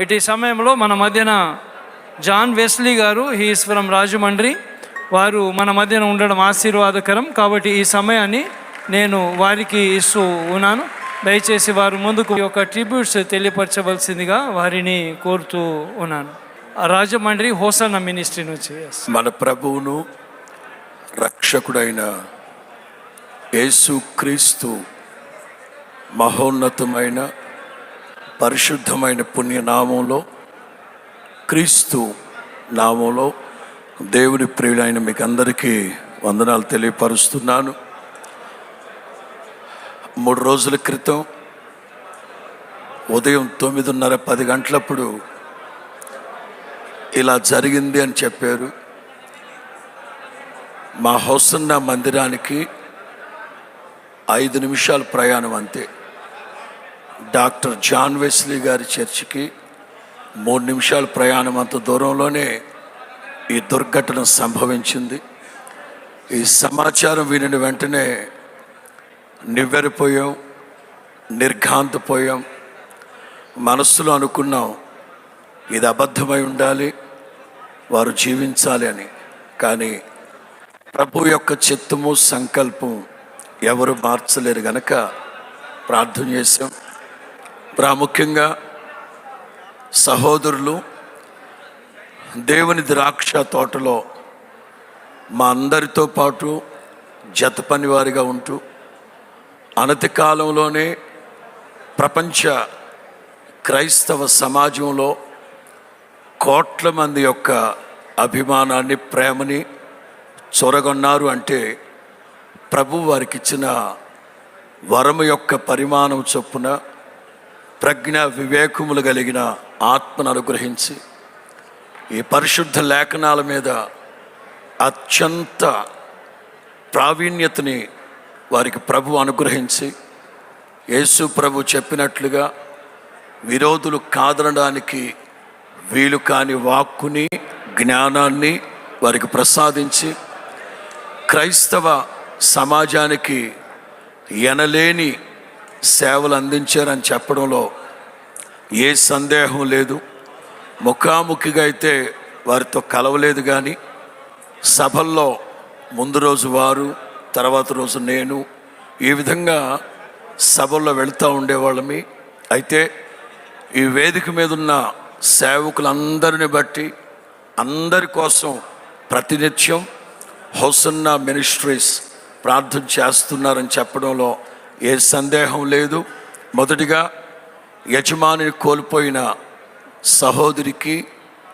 ఇటు సమయంలో మన మధ్యన జాన్ వెస్లీ గారు హీఈస్ ఫ్రమ్ రాజమండ్రి. వారు మన మధ్యన ఉండడం ఆశీర్వాదకరం. కాబట్టి ఈ సమయాన్ని నేను వారికి ఇస్తూ ఉన్నాను. దయచేసి వారు ముందుకు ఒక యొక్క ట్రిబ్యూట్స్ తెలియపరచవలసిందిగా వారిని కోరుతూ ఉన్నాను. ఆ రాజమండ్రి హోసన్న మినిస్ట్రీ నుంచి మన ప్రభువును రక్షకుడైన యేసు క్రీస్తు మహోన్నతమైన పరిశుద్ధమైన పుణ్యనామంలో క్రీస్తు నామంలో దేవుని ప్రియులైన మీకు అందరికీ వందనాలు తెలియపరుస్తున్నాను. మూడు రోజుల క్రితం ఉదయం తొమ్మిదిన్నర పది గంటలప్పుడు ఇలా జరిగింది అని చెప్పారు. మా హౌసన్న మందిరానికి ఐదు నిమిషాల ప్రయాణం అంతే. డాక్టర్ జాన్ వెస్లీ గారి చర్చికి మూడు నిమిషాల ప్రయాణం అంత దూరంలోనే ఈ దుర్ఘటన సంభవించింది. ఈ సమాచారం వినిన వెంటనే నివ్వెరిపోయాం నిర్ఘాంతపోయాం. మనస్సులో అనుకున్నాం ఇది అబద్ధమై ఉండాలి వారు జీవించాలి అని. కానీ ప్రభు యొక్క చిత్తము సంకల్పం ఎవరు మార్చలేరు గనక ప్రార్థన చేశాం. ప్రాముఖ్యంగా సహోదరులు దేవుని ద్రాక్ష తోటలో మా అందరితో పాటు జత పనివారిగా ఉంటూ అనతి కాలంలోనే ప్రపంచ క్రైస్తవ సమాజంలో కోట్ల మంది యొక్క అభిమానాన్ని ప్రేమని చొరగొన్నారు అంటే ప్రభు వారికి ఇచ్చిన వరము యొక్క పరిమాణం చొప్పున ప్రజ్ఞ వివేకములు కలిగిన ఆత్మను అనుగ్రహించి ఈ పరిశుద్ధ లేఖనాల మీద అత్యంత ప్రావీణ్యతని వారికి ప్రభు అనుగ్రహించి యేసు ప్రభు చెప్పినట్లుగా విరోధులు కాదనడానికి వీలు కాని వాక్కుని జ్ఞానాన్ని వారికి ప్రసాదించి క్రైస్తవ సమాజానికి ఎనలేని సేవలు అందించారని చెప్పడంలో ఏ సందేహం లేదు. ముఖాముఖిగా అయితే వారితో కలవలేదు కానీ సభల్లో ముందు రోజు వారు తర్వాత రోజు నేను ఈ విధంగా సభల్లో వెళుతూ ఉండేవాళ్ళమి. అయితే ఈ వేదిక మీద ఉన్న సేవకులందరిని బట్టి అందరి కోసం ప్రతినిత్యం హౌసన్న మినిస్ట్రీస్ ప్రార్థన చేస్తున్నారని చెప్పడంలో ఏ సందేహం లేదు. మొదటిగా యజమానిని కోల్పోయిన సహోదరికి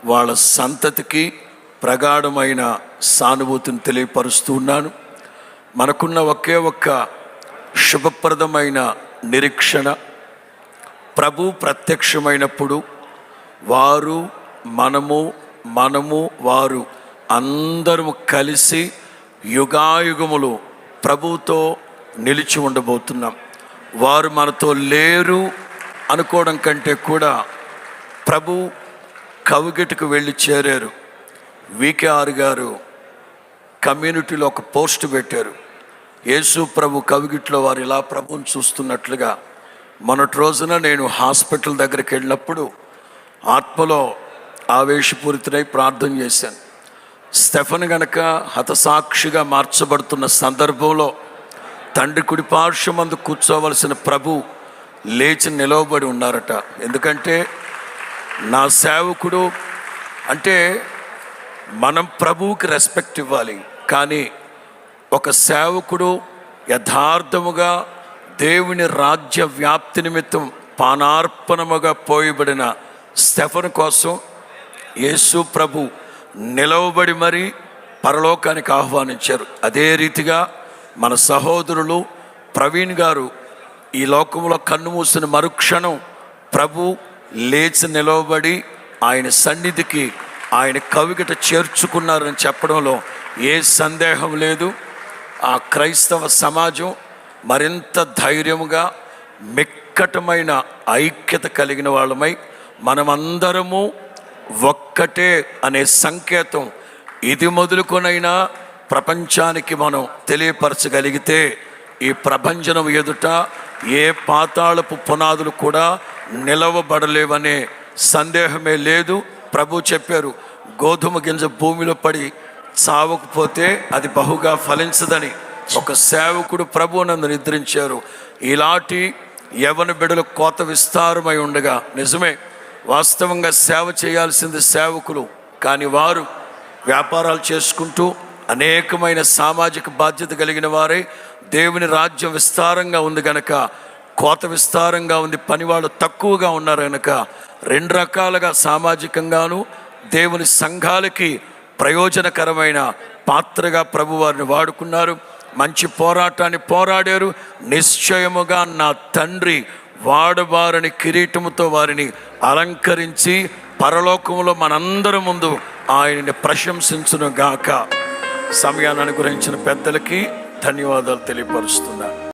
వాళ్ళ సంతతికి ప్రగాఢమైన సానుభూతిని తెలియపరుస్తూ ఉన్నాను. మనకున్న ఒకే ఒక్క శుభప్రదమైన నిరీక్షణ ప్రభు ప్రత్యక్షమైనప్పుడు వారు మనము మనము వారు అందరము కలిసి యుగాయుగములు ప్రభుతో నిలిచి ఉండబోతున్నాం. వారు మనతో లేరు అనుకోవడం కంటే కూడా ప్రభు కవిగట్టుకు వెళ్ళి చేరారు. వికేఆర్ గారు కమ్యూనిటీలో ఒక పోస్ట్ పెట్టారు. యేసు ప్రభు కవిగిట్లో వారు ఇలా ప్రభుని చూస్తున్నట్లుగా మొన్నటి రోజున నేను హాస్పిటల్ దగ్గరికి వెళ్ళినప్పుడు ఆత్మలో ఆవేశపూరితుడై ప్రార్థన చేశాను. స్టెఫన్ గనక హతసాక్షిగా మార్చబడుతున్న సందర్భంలో తండ్రి కుడి పార్శ్వమందు కూర్చోవలసిన ప్రభు లేచి నిలవబడి ఉన్నారట. ఎందుకంటే నా సేవకుడు అంటే మనం ప్రభువుకి రెస్పెక్ట్ ఇవ్వాలి. కానీ ఒక సేవకుడు యథార్థముగా దేవుని రాజ్య వ్యాప్తి నిమిత్తం పానార్పణముగా పోయబడిన స్టెఫన్ కోసం యేసు ప్రభు నిలవబడి మరి పరలోకానికి ఆహ్వానించారు. అదే రీతిగా మన సహోదరులు ప్రవీణ్ గారు ఈ లోకంలో కన్ను మూసిన మరుక్షణం ప్రభు లేచి నిలవబడి ఆయన సన్నిధికి ఆయన కవిగట చేర్చుకున్నారని చెప్పడంలో ఏ సందేహం లేదు. ఆ క్రైస్తవ సమాజం మరింత ధైర్యముగా మిక్కటమైన ఐక్యత కలిగిన వాళ్ళమై మనమందరము ఒక్కటే అనే సంకేతం ఇది మొదలుకొనైనా ప్రపంచానికి మనం తెలియపరచగలిగితే ఈ ప్రభంజనం ఎదుట ఏ పాతాళపు పునాదులు కూడా నిలవబడలేవనే సందేహమే లేదు. ప్రభు చెప్పారు గోధుమ గింజ భూమిలో పడి చావకపోతే అది బహుగా ఫలించదని. ఒక సేవకుడు ప్రభు నన్ను నిద్రించారు. ఇలాంటి యవన బిడలు కోత విస్తారమై ఉండగా నిజమే వాస్తవంగా సేవ చేయాల్సింది సేవకులు కానీ వారు వ్యాపారాలు చేసుకుంటూ అనేకమైన సామాజిక బాధ్యత కలిగిన వారే. దేవుని రాజ్యం విస్తారంగా ఉంది గనక కోత విస్తారంగా ఉంది పనివాళ్ళు తక్కువగా ఉన్నారు గనక రెండు రకాలుగా సామాజికంగాను దేవుని సంఘాలకి ప్రయోజనకరమైన పాత్రగా ప్రభువారిని వాడుకున్నారు. మంచి పోరాటాన్ని పోరాడారు. నిశ్చయముగా నా తండ్రి వాడవారిని కిరీటముతో వారిని అలంకరించి పరలోకంలో మనందరి ముందు ఆయనని ప్రశంసించును గాక సమయాన్ని అనుగ్రహించిన పెద్దలకి ధన్యవాదాలు తెలియపరుస్తున్నా.